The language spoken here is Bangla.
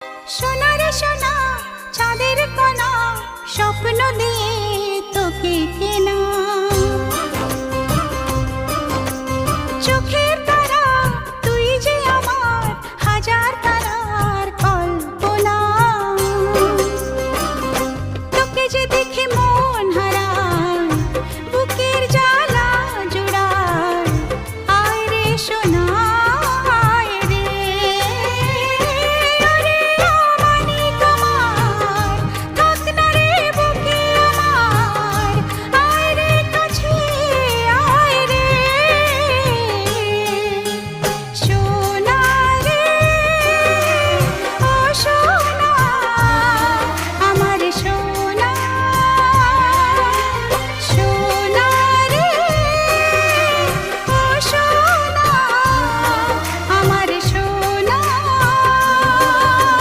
সোনার সোনা চাঁদের কণা স্বপ্ন দিয়ে তোকে কেনা। চোখে